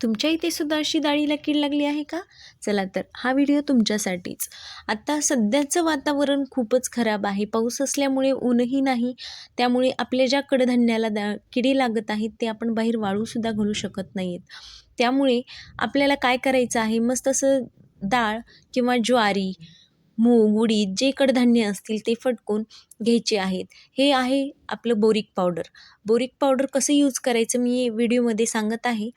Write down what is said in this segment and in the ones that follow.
तुमच्या इथे सुद्धा अशी डाळीला कीड लागली आहे का? चला तर हा व्हिडिओ तुमच्यासाठीच. आता सध्याचं वातावरण खूपच खराब आहे. पाऊस असल्यामुळे ऊनही नाही. त्यामुळे आपल्या ज्या कडधान्याला दा किडी लागत आहेत ते आपण बाहेर वाळूसुद्धा घालू शकत नाही आहेत त्यामुळे आपल्याला काय करायचं आहे? मस्त असं डाळ किंवा ज्वारी मूग उडीद जे कडधान्य असतील ते फटकून घ्यायचे आहेत. हे आहे आपलं बोरिक पावडर. बोरिक पावडर कसं यूज करायचं मी व्हिडिओमध्ये सांगत आहे.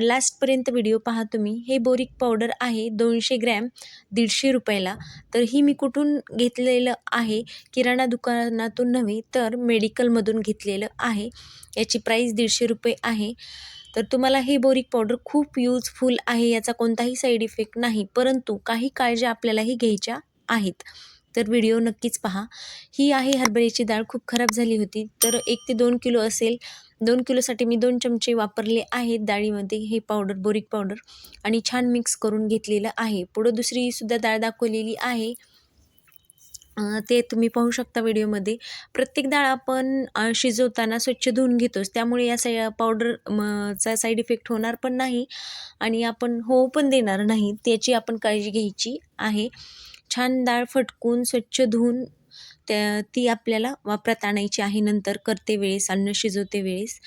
लास्टपर्यंत व्हिडिओ पहा तुम्ही. हे बोरिक पावडर आहे दोनशे ग्रॅम दीडशे रुपयाला. तर ही मी कुठून घेतलेलं आहे? किराणा दुकानातून नव्हे तर मेडिकलमधून घेतलेलं आहे. याची प्राईस दीडशे रुपये आहे. तर तुम्हाला हे बोरिक पावडर खूप यूजफुल आहे याचा कोणताही साईड इफेक्ट नाही. परंतु काही काळजी आपल्यालाही घ्यायच्या आहेत. तर व्हिडिओ नक्कीच पहा. ही आहे हरभऱ्याची डाळ खूप खराब झाली होती. तर एक ते दोन किलो असेल. दोन किलोसाठी मी दोन चमचे वापरले आहेत डाळीमध्ये. हे पावडर बोरिक पावडर आणि छान मिक्स करून घेतलेलं आहे. पुढं दुसरीसुद्धा डाळ दाखवलेली आहे. ते तुम्ही पाहू शकता व्हिडिओमध्ये. प्रत्येक डाळ आपण शिजवताना स्वच्छ धुवून घेतोच. त्यामुळे या साय पावडर चा साईड इफेक्ट होणार पण नाही आणि आपण होऊ पण देणार नाही. त्याची आपण काळजी घ्यायची आहे. छान डाळ फटकून स्वच्छ धुवून त्या ती आपल्याला वापरात आणायची आहे. नंतर करते वेळेस अन्न शिजवते वेळेस.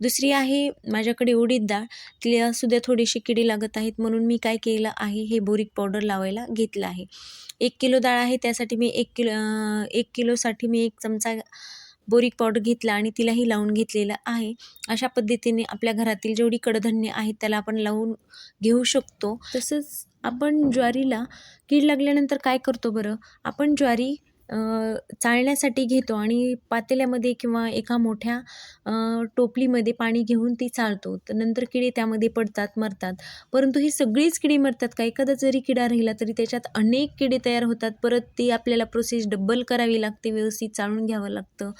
दुसरी आहे माझ्याकडे उडीद डाळ. तिलासुद्धा थोडीशी किडी लागत आहेत. म्हणून मी काय केलं आहे हे बोरिक पावडर लावायला घेतलं आहे. एक किलो डाळ आहे त्यासाठी मी एक किलो एक किलोसाठी मी एक चमचा बोरिक पावडर घेतला आणि तिलाही लावून घेतलेलं आहे. अशा पद्धतीने आपल्या घरातील जेवढी कडधान्य आहेत त्याला आपण लावून घेऊ शकतो. तसंच आपण ज्वारीला कीड लागल्यानंतर काय करतो बरं? आपण ज्वारी चाळण्यासाठी घेतो आणि पातेल्यामध्ये किंवा एका मोठ्या टोपलीमध्ये पाणी घेऊन ती चाळतो. तर नंतर किडे त्यामध्ये पडतात मरतात. परंतु ही सगळीच किडी मरतात का? एखादा जरी किडा राहिला तरी त्याच्यात अनेक किडे तयार होतात. परत ती आपल्याला प्रोसेस डब्बल करावी लागते व्यवस्थित चाळून घ्यावं लागतं.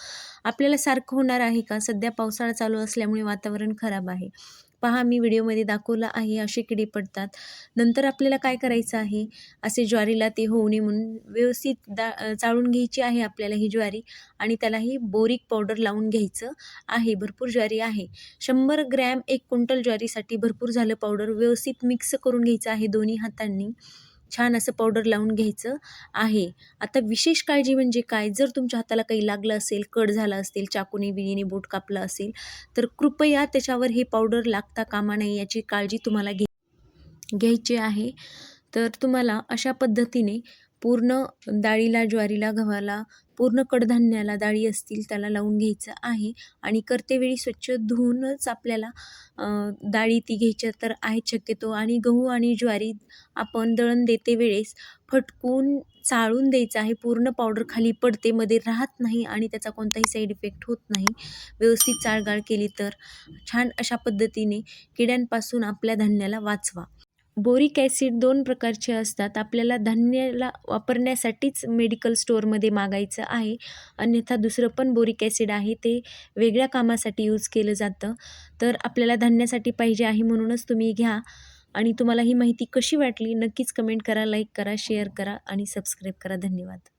आपल्याला सारखं होणार आहे का? सध्या पावसाळा चालू असल्यामुळे वातावरण खराब आहे. पहा मी व्हिडिओमध्ये दाखवला आहे असे किडे पडतात. नंतर आपल्याला काय करायचं आहे? असे ज्वारीला ते होऊ नये म्हणून व्यवस्थित दा चाळून घ्यायची आहे आपल्याला ही ज्वारी आणि त्यालाही बोरिक पावडर लावून घ्यायचं आहे. भरपूर ज्वारी आहे. शंभर ग्रॅम एक क्विंटल ज्वारीसाठी भरपूर झालं पावडर व्यवस्थित मिक्स करून घ्यायचं आहे दोन्ही हातांनी. छान असं पावडर लावून घ्यायचं आहे. आता विशेष काळजी म्हणजे काय? जर तुमच्या हाताला काही लागलं असेल कट झाला असेल चाकूने बिळीने बोट कापलं असेल तर कृपया त्याच्यावर हे पावडर लागता कामा नये याची काळजी तुम्हाला घे घ्यायची आहे. तर तुम्हाला अशा पद्धतीने पूर्ण डाळीला ज्वारीला गव्हाला पूर्ण कडधान्याला डाळी असतील त्याला लावून घ्यायचं आहे. आणि करतेवेळी स्वच्छ धुवूनच आपल्याला डाळी ती घ्यायच्या तर आहेत शक्यतो. आणि गहू आणि ज्वारी आपण दळण देते वेळेस फटकून चाळून द्यायचं आहे. पूर्ण पावडर खाली पडते मध्ये राहत नाही आणि त्याचा कोणताही साईड इफेक्ट होत नाही. व्यवस्थित चाळगाळ केली तर छान अशा पद्धतीने किड्यांपासून आपल्या धान्याला वाचवा. बोरिक ॲसिड दोन प्रकारचे असतात. आपल्याला धान्याला वापरण्यासाठीच मेडिकल स्टोअरमध्ये मागायचं आहे. अन्यथा दुसरं पण बोरिक ॲसिड आहे. ते वेगळ्या कामासाठी यूज केलं जातं. तर आपल्याला धान्यासाठी पाहिजे आहे म्हणूनच तुम्ही घ्या. आणि तुम्हाला ही माहिती कशी वाटली नक्कीच कमेंट करा लाईक करा शेअर करा आणि सबस्क्राईब करा. धन्यवाद.